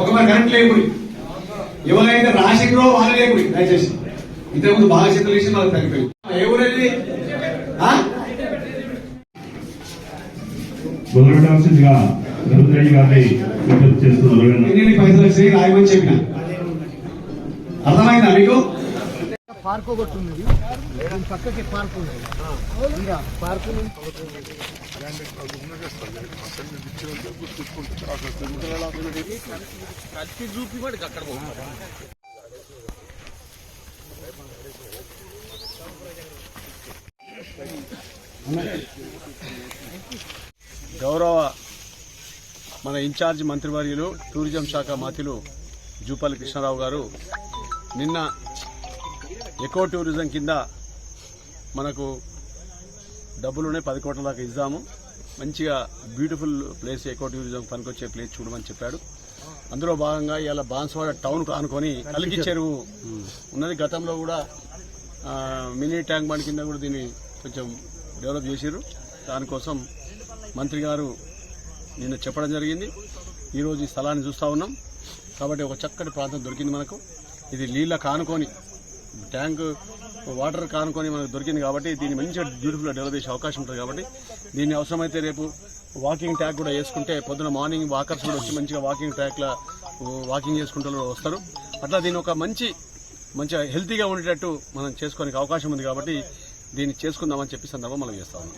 ఒక మరి కరెంట్ లేకుడి. ఎవరైతే రాసిండ్రో వాళ్ళు లేకుడి దయచేసి. ఇంతకుముందు బాగా చింతలు చేసి మాకు తగ్గిపోయి ఏ అర్థమైందా మీకు? పార్క్ ఒకటి ఉన్నది. దీని పక్కకి పార్క్ ఉన్నది. ఈడ పార్క్ అక్కడ గౌరవ మన ఇన్ఛార్జ్ మంత్రివర్యులు టూరిజం శాఖ మంత్రులు జూపల్లి కృష్ణారావు గారు నిన్న ఎకో టూరిజం కింద మనకు డబ్బులునే పది కోట్ల దాకా ఇద్దాము. మంచిగా బ్యూటిఫుల్ ప్లేస్ ఎకో టూరిజం పనికొచ్చే ప్లేస్ చూడమని చెప్పాడు. అందులో భాగంగా ఇవాళ బాన్స్వాడ టౌన్ ఆనుకొని కలిగి చెరువు ఉన్నది. గతంలో కూడా మినీ ట్యాంక్ బండ్ కింద కూడా దీన్ని కొంచెం డెవలప్ చేసిర్రు. దానికోసం మంత్రి గారు నిన్న చెప్పడం జరిగింది. ఈరోజు ఈ స్థలాన్ని చూస్తూ ఉన్నాం. కాబట్టి ఒక చక్కటి ప్రాంతం దొరికింది మనకు. ఇది నీళ్ళ కానుకొని ట్యాంక్ వాటర్ కానుకొని మనకు దొరికింది కాబట్టి దీన్ని మంచిగా బ్యూటిఫుల్గా డెవలప్ చేసే అవకాశం ఉంటుంది కాబట్టి దీన్ని అవసరమైతే రేపు వాకింగ్ ట్యాక్ కూడా వేసుకుంటే పొద్దున మార్నింగ్ వాకర్స్ కూడా వచ్చి మంచిగా వాకింగ్ ట్యాక్లో వాకింగ్ చేసుకుంటూ వస్తారు. అట్లా దీన్ని ఒక మంచి మంచిగా హెల్తీగా ఉండేటట్టు మనం చేసుకోనికి అవకాశం ఉంది కాబట్టి దీన్ని చేసుకుందామని చెప్పి సందర్భం మనం చేస్తా ఉన్నాం.